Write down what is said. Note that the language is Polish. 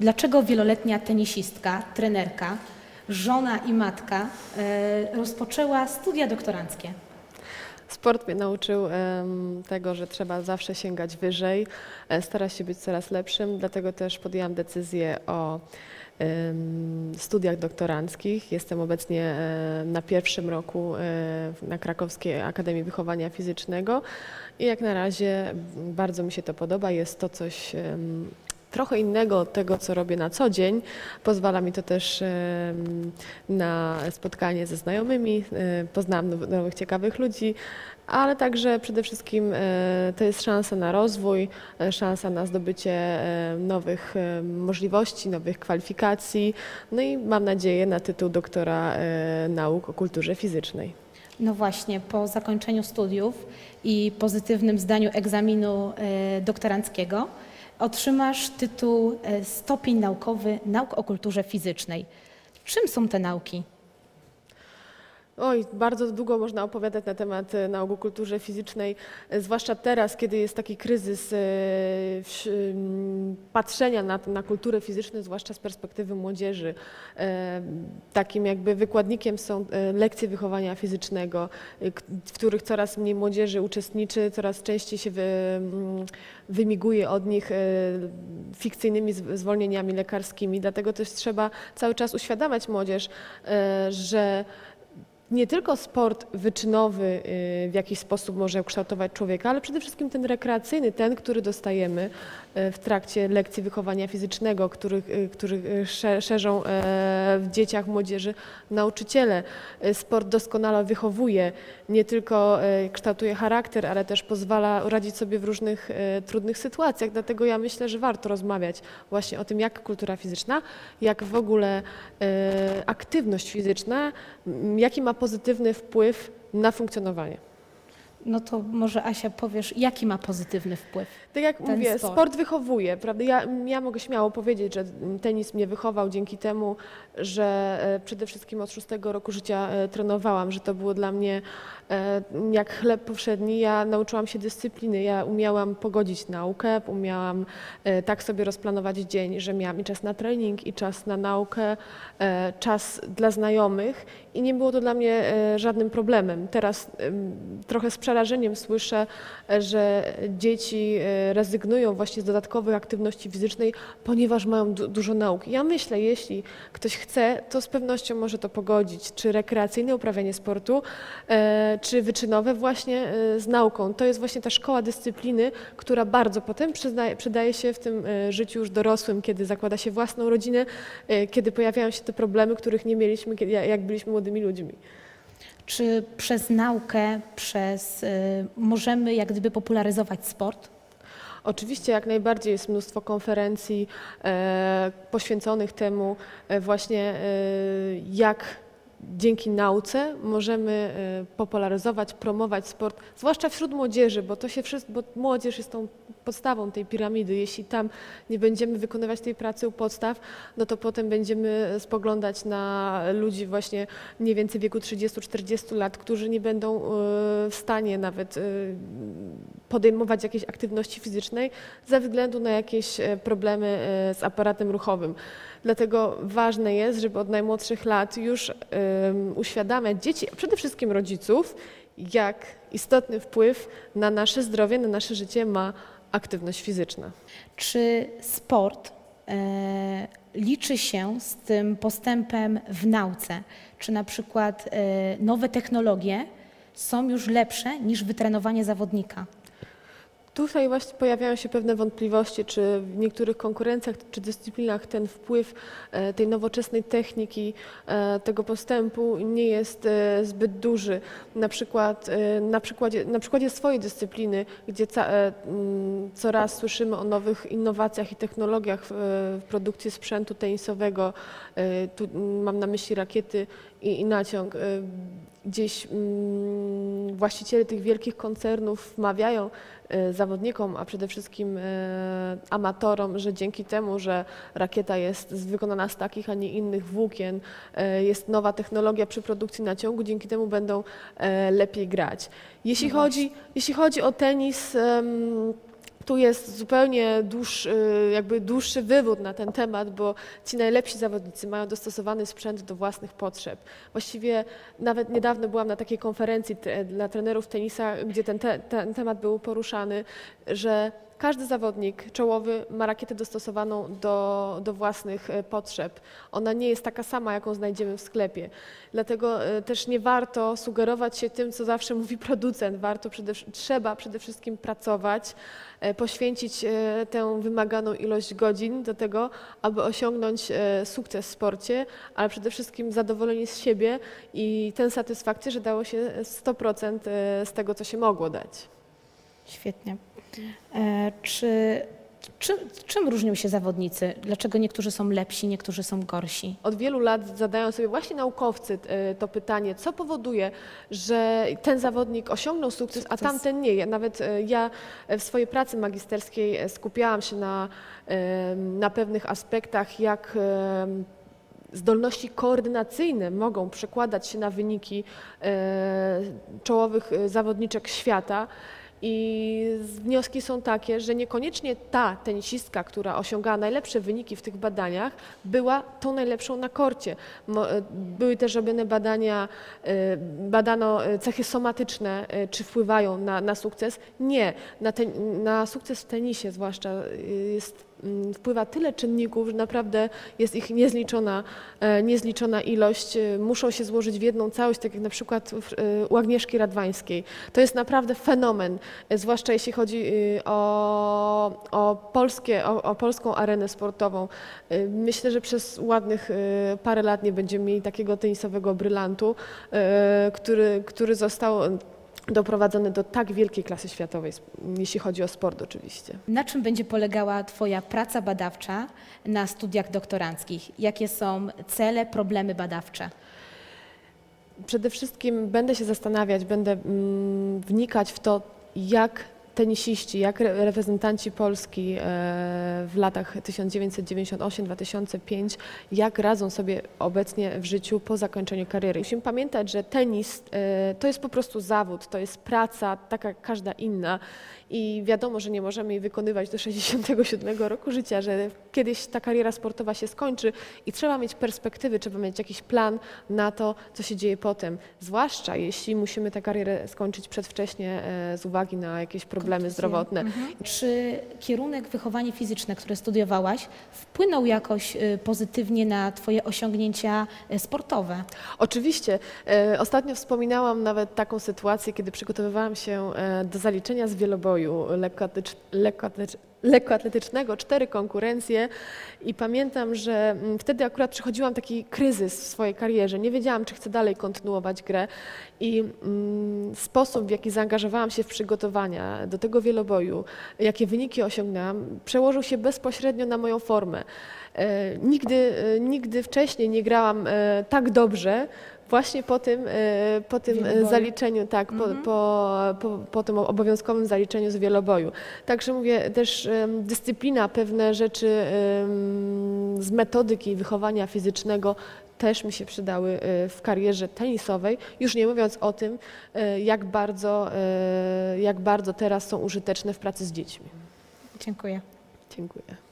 Dlaczego wieloletnia tenisistka, trenerka, żona i matka e, rozpoczęła studia doktoranckie? Sport mnie nauczył tego, że trzeba zawsze sięgać wyżej, e, starać się być coraz lepszym, dlatego też podjęłam decyzję o studiach doktoranckich. Jestem obecnie e, na pierwszym roku na Krakowskiej Akademii Wychowania Fizycznego i jak na razie bardzo mi się to podoba. Jest to coś trochę innego od tego, co robię na co dzień. Pozwala mi to też na spotkanie ze znajomymi, poznałam now- nowych, ciekawych ludzi, ale także przede wszystkim e, to jest szansa na rozwój, e, szansa na zdobycie e, nowych możliwości, nowych kwalifikacji, no i mam nadzieję na tytuł doktora nauk o kulturze fizycznej. No właśnie, po zakończeniu studiów i pozytywnym zdaniu egzaminu doktoranckiego otrzymasz tytuł e, stopień naukowy nauk o kulturze fizycznej. Czym są te nauki? Oj, bardzo długo można opowiadać na temat e, nauk o kulturze fizycznej, e, zwłaszcza teraz, kiedy jest taki kryzys e, patrzenia na, na kulturę fizyczną, zwłaszcza z perspektywy młodzieży. Takim jakby wykładnikiem są lekcje wychowania fizycznego, w których coraz mniej młodzieży uczestniczy, coraz częściej się wy, wymiguje od nich fikcyjnymi zw- zwolnieniami lekarskimi. Dlatego też trzeba cały czas uświadamiać młodzież, że nie tylko sport wyczynowy y, w jakiś sposób może ukształtować człowieka, ale przede wszystkim ten rekreacyjny, ten, który dostajemy y, w trakcie lekcji wychowania fizycznego, których, y, szerzą e, w dzieciach, młodzieży nauczyciele. Sport doskonale wychowuje, nie tylko kształtuje charakter, ale też pozwala radzić sobie w różnych trudnych sytuacjach. Dlatego ja myślę, że warto rozmawiać właśnie o tym, jak kultura fizyczna, jak w ogóle aktywność fizyczna, jaki ma pozytywny wpływ na funkcjonowanie. No to może Asia powiesz, jaki ma pozytywny wpływ? Tak jak mówię, sport. sport. wychowuje, prawda? Ja, ja mogę śmiało powiedzieć, że tenis mnie wychował dzięki temu, że e, przede wszystkim od szóstego roku życia e, trenowałam, że to było dla mnie e, jak chleb powszedni. Ja nauczyłam się dyscypliny, ja umiałam pogodzić naukę, umiałam tak sobie rozplanować dzień, że miałam i czas na trening, i czas na naukę, czas dla znajomych i nie było to dla mnie e, żadnym problemem. Teraz trochę z przerażeniem słyszę, że dzieci e, rezygnują właśnie z dodatkowych aktywności fizycznej, ponieważ mają du- dużo nauki. Ja myślę, jeśli ktoś chce, to z pewnością może to pogodzić, czy rekreacyjne uprawianie sportu, e, czy wyczynowe właśnie z nauką. To jest właśnie ta szkoła dyscypliny, która bardzo potem przyznaje, przydaje się w tym życiu już dorosłym, kiedy zakłada się własną rodzinę, kiedy pojawiają się te problemy, których nie mieliśmy, jak byliśmy młodymi ludźmi. Czy przez naukę, przez y, możemy jak gdyby popularyzować sport? Oczywiście jak najbardziej jest mnóstwo konferencji e, poświęconych temu e, właśnie e, jak dzięki nauce możemy e, popularyzować, promować sport, zwłaszcza wśród młodzieży, bo to się wszystko, bo młodzież jest tą podstawą tej piramidy. Jeśli tam nie będziemy wykonywać tej pracy u podstaw, no to potem będziemy spoglądać na ludzi właśnie mniej więcej wieku 30-40 lat, którzy nie będą e, w stanie nawet e, podejmować jakiejś aktywności fizycznej ze względu na jakieś e, problemy z aparatem ruchowym. Dlatego ważne jest, żeby od najmłodszych lat już uświadamiać dzieci, a przede wszystkim rodziców, jak istotny wpływ na nasze zdrowie, na nasze życie ma aktywność fizyczna. Czy sport e, liczy się z tym postępem w nauce? Czy na przykład e, nowe technologie są już lepsze niż wytrenowanie zawodnika? Tutaj właśnie pojawiają się pewne wątpliwości, czy w niektórych konkurencjach czy dyscyplinach ten wpływ e, tej nowoczesnej techniki, e, tego postępu nie jest e, zbyt duży. Na przykład na przykładzie, na przykładzie swojej dyscypliny, gdzie mm, coraz słyszymy o nowych innowacjach i technologiach w, produkcji sprzętu tenisowego, tu mm, mam na myśli rakiety i, i naciąg. Gdzieś mm, właściciele tych wielkich koncernów wmawiają e, zawodnikom, a przede wszystkim e, amatorom, że dzięki temu, że rakieta jest wykonana z takich, a nie innych włókien, e, jest nowa technologia przy produkcji naciągu, dzięki temu będą lepiej grać. Jeśli, No chodzi, jeśli chodzi o tenis, Tu jest zupełnie dłuższy, jakby dłuższy wywód na ten temat, bo ci najlepsi zawodnicy mają dostosowany sprzęt do własnych potrzeb. Właściwie nawet niedawno byłam na takiej konferencji dla trenerów tenisa, gdzie ten, te, ten temat był poruszany, że każdy zawodnik czołowy ma rakietę dostosowaną do, do własnych e, potrzeb. Ona nie jest taka sama, jaką znajdziemy w sklepie. Dlatego e, też nie warto sugerować się tym, co zawsze mówi producent. Warto przede, trzeba przede wszystkim pracować, e, poświęcić tę wymaganą ilość godzin do tego, aby osiągnąć sukces w sporcie, ale przede wszystkim zadowolenie z siebie i tę satysfakcję, że dało się 100% z tego, co się mogło dać. Świetnie. E, czy, czym, czym różnią się zawodnicy? Dlaczego niektórzy są lepsi, niektórzy są gorsi? Od wielu lat zadają sobie właśnie naukowcy e, to pytanie, co powoduje, że ten zawodnik osiągnął sukces, a tamten nie. Nawet e, ja w swojej pracy magisterskiej skupiałam się na, na pewnych aspektach, jak zdolności koordynacyjne mogą przekładać się na wyniki czołowych zawodniczek świata. I wnioski są takie, że niekoniecznie ta tenisistka, która osiągała najlepsze wyniki w tych badaniach, była tą najlepszą na korcie. E, były też robione badania, e, badano e, cechy somatyczne, czy wpływają na, na sukces. Nie, na, ten, na sukces w tenisie zwłaszcza jest wpływa tyle czynników, że naprawdę jest ich niezliczona, e, niezliczona ilość. E, muszą się złożyć w jedną całość, tak jak na przykład e, u Agnieszki Radwańskiej. To jest naprawdę fenomen, zwłaszcza jeśli chodzi o, o, polskie, o, o polską arenę sportową. Myślę, że przez ładnych parę lat nie będziemy mieli takiego tenisowego brylantu, który, który został doprowadzony do tak wielkiej klasy światowej, jeśli chodzi o sport oczywiście. Na czym będzie polegała Twoja praca badawcza na studiach doktoranckich? Jakie są cele, problemy badawcze? Przede wszystkim będę się zastanawiać, będę mm, wnikać w to, jak tenisiści, jak reprezentanci Polski e, w latach 1998-2005, jak radzą sobie obecnie w życiu po zakończeniu kariery. Musimy pamiętać, że tenis e, to jest po prostu zawód, to jest praca taka jak każda inna i wiadomo, że nie możemy jej wykonywać do 67 roku życia, że kiedyś ta kariera sportowa się skończy i trzeba mieć perspektywy, trzeba mieć jakiś plan na to, co się dzieje potem. Zwłaszcza jeśli musimy tę karierę skończyć przedwcześnie e, z uwagi na jakieś problemy zdrowotne. Mhm. Czy kierunek wychowanie fizyczne, które studiowałaś, wpłynął jakoś e, pozytywnie na Twoje osiągnięcia e, sportowe? Oczywiście. Ostatnio wspominałam nawet taką sytuację, kiedy przygotowywałam się do zaliczenia z wieloboju lekkoatletycznego, cztery konkurencje i pamiętam, że mm, wtedy akurat przechodziłam taki kryzys w swojej karierze. Nie wiedziałam, czy chcę dalej kontynuować grę i mm, sposób, w jaki zaangażowałam się w przygotowania do tego wieloboju, jakie wyniki osiągnęłam, przełożył się bezpośrednio na moją formę. E, nigdy, e, nigdy wcześniej nie grałam e, tak dobrze, Właśnie po tym, e, po tym zaliczeniu, tak, po, mhm. po, po, po, tym obowiązkowym zaliczeniu z wieloboju. Także mówię, też dyscyplina, pewne rzeczy z metodyki wychowania fizycznego też mi się przydały e, w karierze tenisowej, już nie mówiąc o tym, e, jak bardzo, jak bardzo teraz są użyteczne w pracy z dziećmi. Dziękuję. Dziękuję.